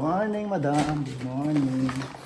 morning, madam. Good morning.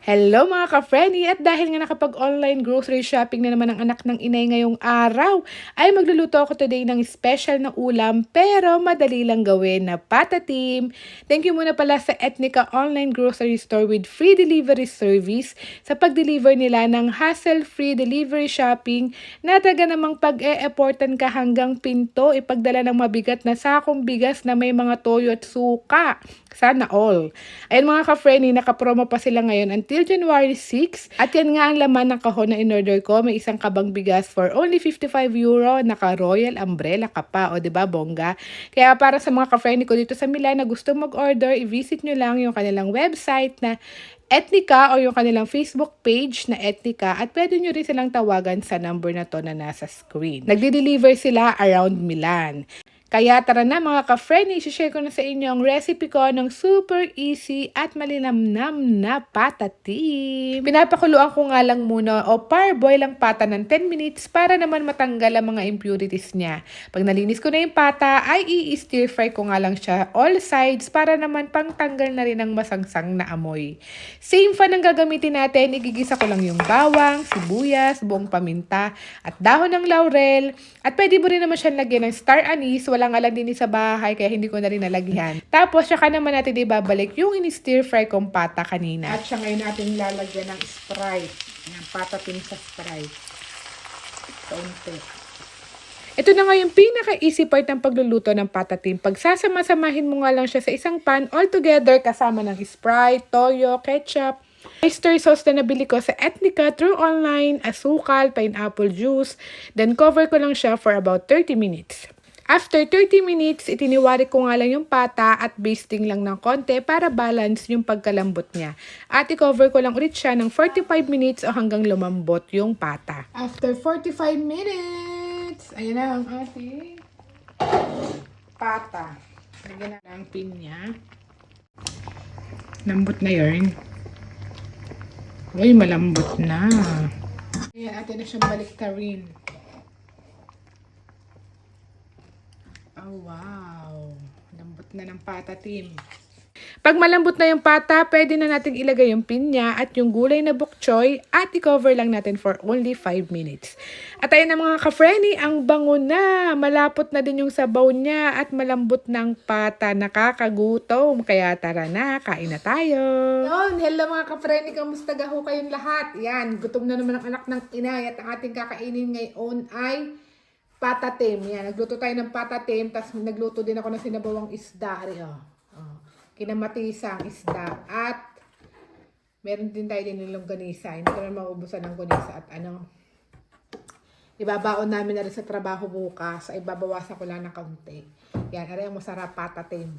Hello mga ka-friendly at dahil nga nakapag-online grocery shopping na naman ang anak ng inay ngayong araw, ay magluluto ako today ng special na ulam pero madali lang gawin na patatim. Thank you muna pala sa Ethnica Online Grocery Store with free delivery service sa pag-deliver nila ng hassle-free delivery shopping na taga namang pag-e-effortan ka hanggang pinto ipagdala ng mabigat na sakong bigas na may mga toyo at suka. Sana all. Ayun mga ka-friendly, nakapromo pa sila ngayon until January 6. At yan nga ang laman ng kahon na in-order ko. May isang kabang bigas for only 55 euro. Naka-royal umbrella ka pa. O, ba bongga? Kaya para sa mga ka-friendly ko dito sa Milan na gusto mag-order, i-visit nyo lang yung kanilang website na Ethnica o yung kanilang Facebook page na Ethnica at pwede nyo rin silang tawagan sa number na to na nasa screen. Nagde-deliver sila around Milan. Kaya tara na mga ka-friendly, share ko na sa inyo ang recipe ko ng super easy at malinamnam na patatim. Pinapakuluan ko nga lang muna o parboil ang pata ng 10 minutes para naman matanggal ang mga impurities niya. Pag nalinis ko na yung pata, ay i-stir fry ko nga lang siya all sides para naman pangtanggal na rin ang masangsang na amoy. Same fan ang gagamitin natin, igigisa ko lang yung bawang, sibuyas, buong paminta, at dahon ng laurel. At pwede mo rin naman siya lagyan ng star anise, walang alam din sa bahay kaya hindi ko na rin nalagyan. Tapos, saka naman natin ibabalik yung in-stir fry kong pata kanina. At siya ngayon natin lalagyan ng Sprite. Ng patatim sa Sprite. Kaunti. Ito na nga yung pinaka-easy part ng pagluluto ng patatim. Pagsasama-samahin mo nga lang siya sa isang pan all together kasama ng Sprite, toyo, ketchup, oyster sauce na nabili ko sa Ethnica through online, asukal, pineapple juice. Then cover ko lang siya for about 30 minutes. After 30 minutes, itiniwari ko nga lang yung pata at basting lang ng konti para balance yung pagkalambot niya. At i-cover ko lang ulit siya ng 45 minutes o hanggang lumambot yung pata. After 45 minutes, ayan na ang ating pata. Lagyan na ang pin niya. Lambot na yun. Uy, malambot na. Ayan, atin na siyang baliktarin. Oh, wow. Lambot na ng pata, team. Pag malambot na yung pata, pwede na natin ilagay yung pinya at yung gulay na bok choy at i-cover lang natin for only 5 minutes. At ayun na mga ka-frenny, ang bango na. Malapot na din yung sabaw niya at malambot ng pata. Nakakagutom. Kaya tara na, kain na tayo. Yun, hello mga ka-frenny, kamusta gaho kayong lahat? Yan, gutom na naman ang anak ng inay at ang ating kakainin ngayon ay patatim. Yan, nagluto tayo ng patatim, tapos nagluto din ako ng sinabawang isda. Oh. oh. Kinamatisang isda. At meron din tayo din ng longganisa. Hindi ko na maubusan ng gunisa at ano. Ibabaon namin na rin sa trabaho bukas. Ay babawasan ko lang ng kaunti. Yan, ari ang masarap patatim.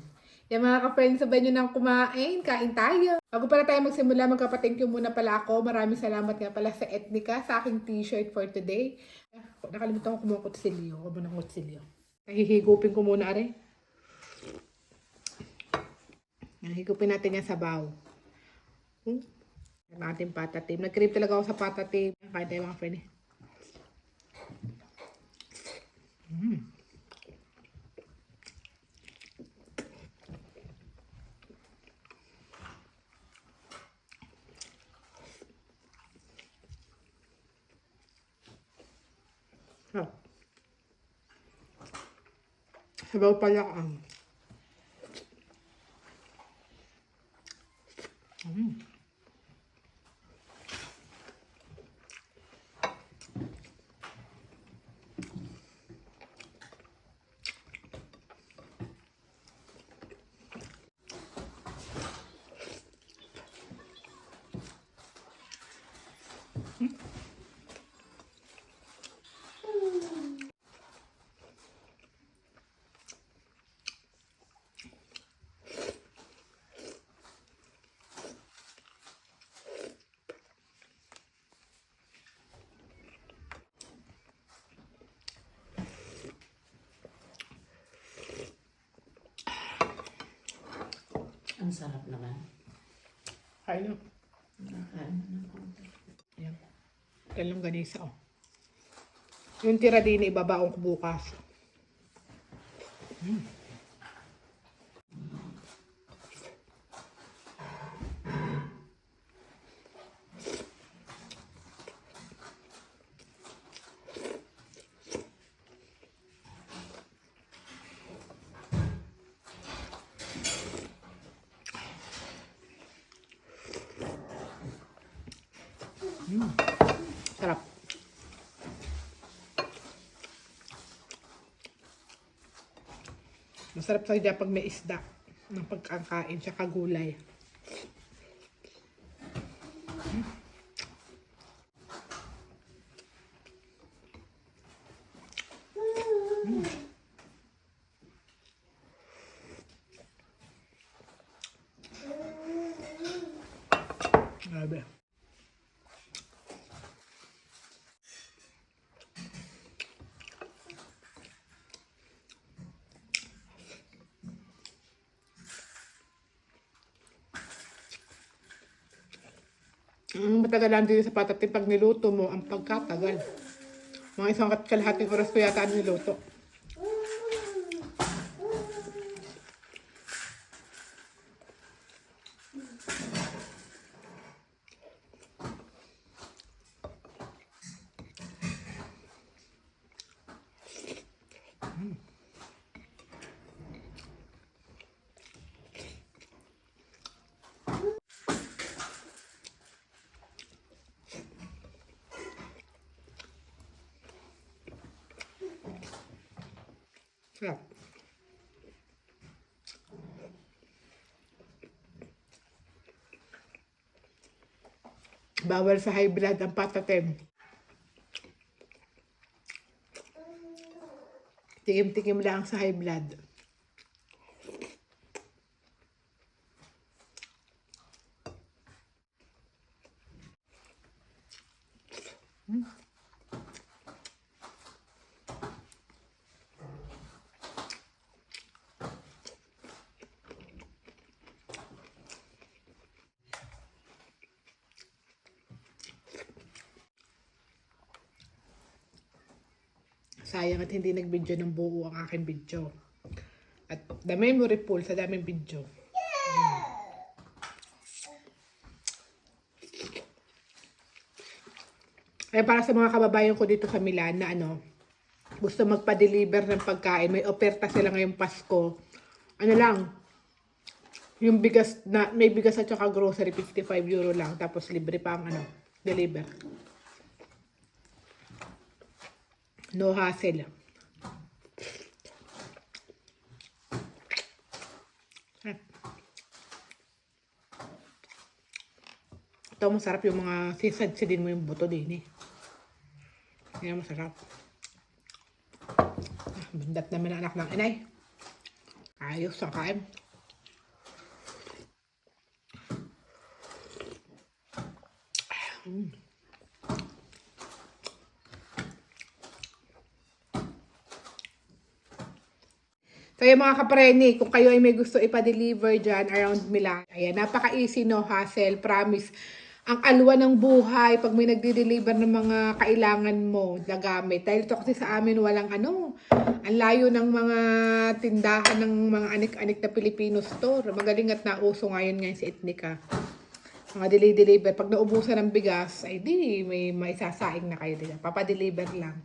Yan mga ka-friends, sabay nyo nang kumain. Kain tayo. Bago pala tayo magsimula, magkapa-thank you muna pala ako. Maraming salamat nga pala sa Ethnica, sa aking t-shirt for today. Nakalimutan ko kumuha kutsilyo. Mo ng kutsilyo. Nahihigupin ko muna, are. Nahigupin natin yan sa baw. Hmm? Ang ating patatim. Nag-crave talaga ako sa patatim. Kain tayo mga friend. Mm. Oh. Sabaw pala ang. Mm. Ang sarap naman. Kain na. Nakain na ng konti. Ayan. Talong ganisa, oh. Yung tira din, ibabaon ko bukas. Sarap. Masarap sa dyan pag may isda ng pagkakain sa kagulay. Grabe. Ang matagalan din sa patatin pag niluto mo, ang pagkatagal. Mga isang kalahating oras ko yata niluto. Sarap. Bawal sa high blood ang patatim. Tikim-tikim lang sa high blood. Sayang at hindi nag-video ng buo ang aking video. At the memory pool sa daming video. Kaya para sa mga kababayan ko dito sa Milan na ano, gusto magpa-deliver ng pagkain, may oferta sila ngayong Pasko. Ano lang, yung bigas na, may bigas at saka grocery, 55 euro lang. Tapos libre pa ang ano, deliver. No hassle. Ito masarap yung mga sisadsidin mo yung buto din eh. Yan masarap. Ah, bundat naman ang anak ng inay. Ayos ang kain. Mm. So yung mga kapreni, kung kayo ay may gusto ipa-deliver dyan around Milan, ayan, napaka-easy no hassle, promise. Ang alwa ng buhay pag may nagde-deliver ng mga kailangan mo na gamit. Dahil ito kasi sa amin walang ano, ang layo ng mga tindahan ng mga anik-anik na Filipino store. Magaling at nauso ngayon ngayon si Etnica. Mga deli-deliver. Pag naubusan ng bigas, ay di, may maisasaing na kayo din. Papadeliver lang.